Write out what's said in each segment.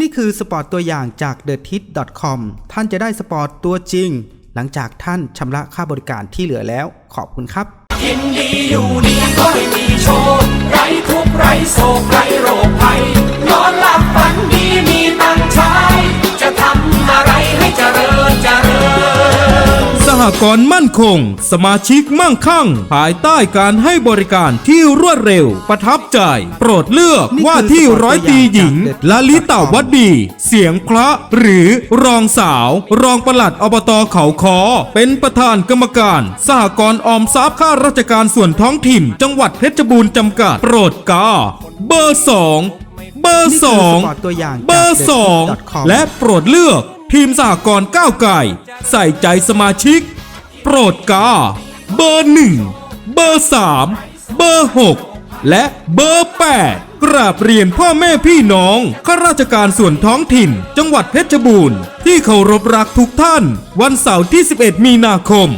นี่คือสปอร์ตตัวอย่างจาก t h e t i t c o m ท่านจะได้สปอร์ตตัวจริง หลังจากท่านชำระค่าบริการที่เหลือแล้ว ขอบคุณครับยินดีอยู่ดีก็ไม่มีโชค กรณ์มั่นคง สมาชิกมั่งคั่ง ภายใต้การให้บริการที่รวดเร็ว ประทับใจ โปรดเลือกนี่คือว่าที่ร้อยตีหญิงสปอร์ตตัวอย่างจากลลิตาวดี เสียงพระหรือรองสาว รองปลัดอบตเขาคอ เป็นประธานกรรมการสหกรณ์ออมทรัพย์ข้าราชการส่วนท้องถิ่น จังหวัดเพชรบูรณ์จำกัด โปรดกาเบอร์สองเบอร์นี่สคือองสปอร์ตตัวอย่างจากเบอร์สอง TheTweet.com และโปรดเลือกทีมสหกรณ์ก้าวไก่ ใส่ใจสมาชิก โปรดกา เบอร์หนึ่งเบอร์สามเบอร์หกและเบอร์แปดกราบเรียนพ่อแม่พี่น้องข้าราชการส่วนท้องถิ่น จังหวัดเพชรบูรณ์ ที่เคารพรักทุกท่าน วันเสาร์ที่ 11 มีนาคม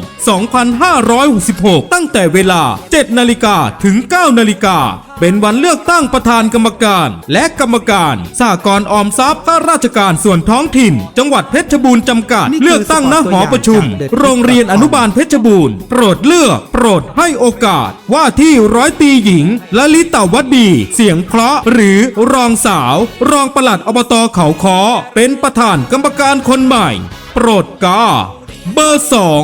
2566 ตั้งแต่เวลา 7 นาฬิกาถึง 9 นาฬิกา เป็นวันเลือกตั้งประธานกรรมการและกรรมการสหกรณ์ออมทรัพย์ข้าราชการส่วนท้องถิ่น จังหวัดเพชรบูรณ์จำกัดนี่คือเลือกตั้งณหอประชุมสปอร์ตตัวอย่างจากโรงเรียนอนุบาลเพชรบูรณ์โปรดเลือก โปรดให้โอกาส ว่าที่ร้อยตีหญิงละลิตาวดี เสียงเพราะหรือรองสาว รองปลัดอบตเขาคอเป็นประธานกรรมการคนใหม่ โปรดกาเบอร์สอง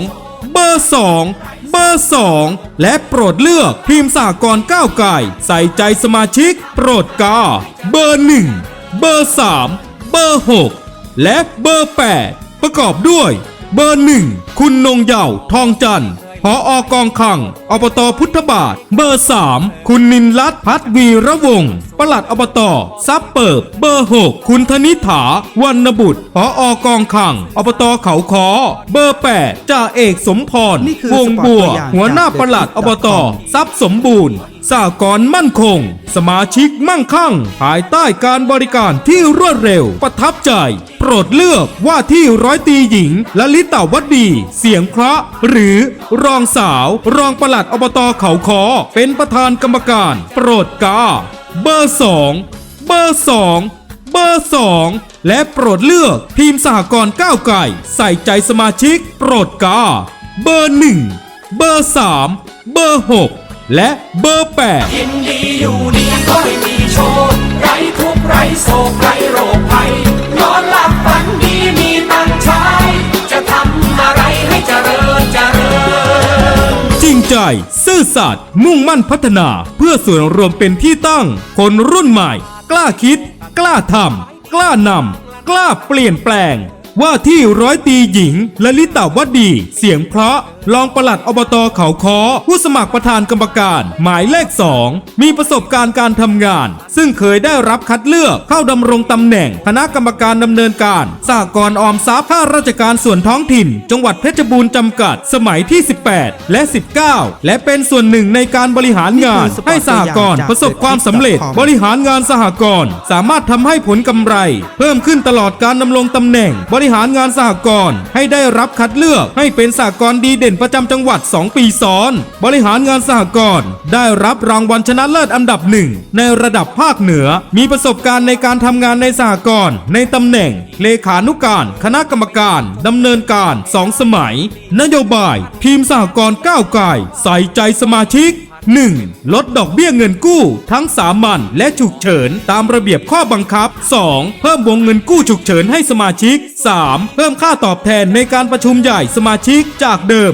เบอร์สองเบอร์สองและโปรดเลือกทีมสากรก้าวไก่ใส่ใจสมาชิก โปรดกา เบอร์หนึ่งเบอร์สามเบอร์หกและเบอร์ 8 ประกอบด้วย เบอร์หนึ่งคุณนงเยาวทองจันทร์ พออกองคังอบตพุทธบาท เบอร์สามคุณนินลัดพัฒวีระวงศ์ปลัดอบตซับเปิบเบอร์หกคุณธนิฐาวรรณบุตรพออกองคังอบตเขาคอเบอร์แปดจ่าเอกสมพรวงบัว หัวหน้าจากปลัดอบตทรัพย์สมบูรณ์สากรมั่นคง สมาชิกมั่งคั่ง ภายใต้การบริการที่รวดเร็วประทับใจ รดเลือกว่าที่ร้อยตีหญิงละลิตาวดี เสียงเพราะหรือรองสาว รองปลัดอบตเขาคอเป็นประธานกรรมการ โปรดกา เบอร์สองเบอร์สองเบอร์สองและโปรดเลือกทีมสหกรณ์ก้าวไก่ ใส่ใจสมาชิก โปรดกา เบอร์หนึ่งเบอร์สามเบอร์หกและเบอร์แปดยินดีอยู่ดีก็ไม่มีโชคไรทุกข์ไรโศกไรโรคภัย ใจ ซื่อสัตย์มุ่งมั่นพัฒนา เพื่อส่วนรวมเป็นที่ตั้ง คนรุ่นใหม่ กล้าคิด กล้าทำกล้านำกล้าเปลี่ยนแปลง ว่าที่ร้อยตีหญิงละลิตาวดี เสียงเพราะรองปลัดอบตเขาคอผู้สมัครประธานกรรมการ หมายเลขสองมีประสบการณ์การทำงาน ซึ่งเคยได้รับคัดเลือกเข้าดำรงตำแหน่ง คณะกรรมการดำเนินการสหกรณ์ออมทรัพย์ข้าราชการส่วนท้องถิ่น จังหวัดเพชรบูรณ์จำกัด สมัยที่ 18 และ 19 และเป็นส่วนหนึ่งในการบริหารงาน ให้สหกรณ์ประสบความสำเร็จ บริหารงานสหกรณ์สามารถทำให้ผลกำไร เพิ่มขึ้นตลอดการดำรงตำแหน่ง บริหารงานสหกรณ์ให้ได้รับคัดเลือกให้เป็นสหกรณ์ดีเด่นประจำจังหวัด 2 ปีซ้อน บริหารงานสหกรณ์ได้รับรางวัลชนะเลิศอันดับหนึ่งในระดับภาคเหนือ มีประสบการณ์ในการทำงานในสหกรณ์ในตำแหน่ง เลขานุการ คณะกรรมการดำเนินการ 2 สมัย นโยบาย ทีมสหกรณ์ก้าวไกลใส่ใจสมาชิก 1. ลดดอกเบี้ยเงินกู้ ทั้งสามัญและฉุกเฉิน ตามระเบียบข้อบังคับ 2. เพิ่มวงเงินกู้ฉุกเฉินให้สมาชิก 3. เพิ่มค่าตอบแทนในการประชุมใหญ่สมาชิกจากเดิม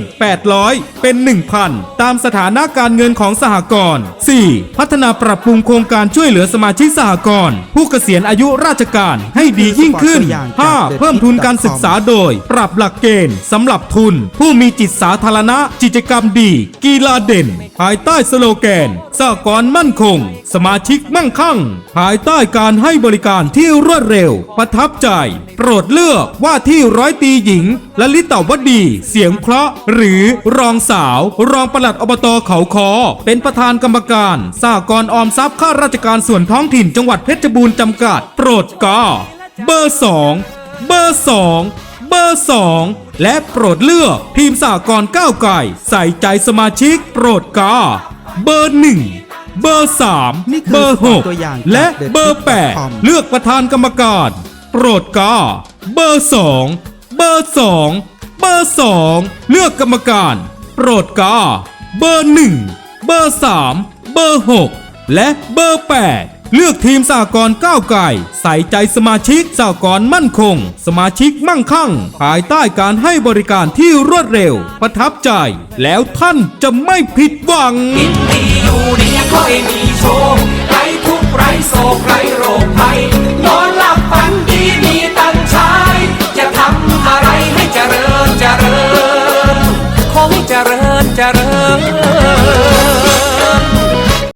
800 เป็น 1,000 ตามสถานะการเงินของสหกรณ์ 4. พัฒนาปรับปรุงโครงการช่วยเหลือสมาชิกสหกรณ์ผู้เกษียณอายุราชการให้ดียิ่งขึ้น 5. เพิ่มทุนการศึกษาโดย ปรับหลักเกณฑ์สำหรับทุน ผู้มีจิตสาธารณะกิจกรรมดี กีฬาเด่น ภายใต้สโลแกนสหกรณ์มั่นคง สมาชิกมั่งคั่ง ภายใต้การให้บริการที่รวดเร็ว ประทับใจ โปรดเลือกว่าที่ร้อยตีหญิงละลิตาวดี เสียงเพราะหรือรองสาว รองปลัดอบตเขาคอ เป็นประธานกรรมการสหกรออมทรัพย์ข้าราชการส่วนท้องถิ่นจังหวัดเพชรบูรณ์จำกัด โปรดกาเบอร์สองเบอร์สองเบอร์สองและโปรดเลือกทีมสากรก้าวไก่ใส่ใจสมาชิก โปรดกาเบอร์หนึ่งเบอร์สามนี่คือเบอร์หกตัวอย่างและเบอร์แปดเลือกประธานกรรมการ โปรดกาเบอร์สองเบอร์สองเบอร์สองเลือกกรรมการ โปรดกาเบอร์หนึ่งเบอร์สามเบอร์หกและเบอร์แปดเลือกทีมสากรณ์ก้าวไก่ใส่ใจสมาชิกสากรณ์มั่นคง สมาชิกมั่งคั่ง ภายใต้การให้บริการที่รวดเร็ว ประทับใจ แล้วท่านจะไม่ผิดหวังกินดีอยู่ดีค่อยมีโชคไรทุกไรโศกไรโรคภัยนอน จ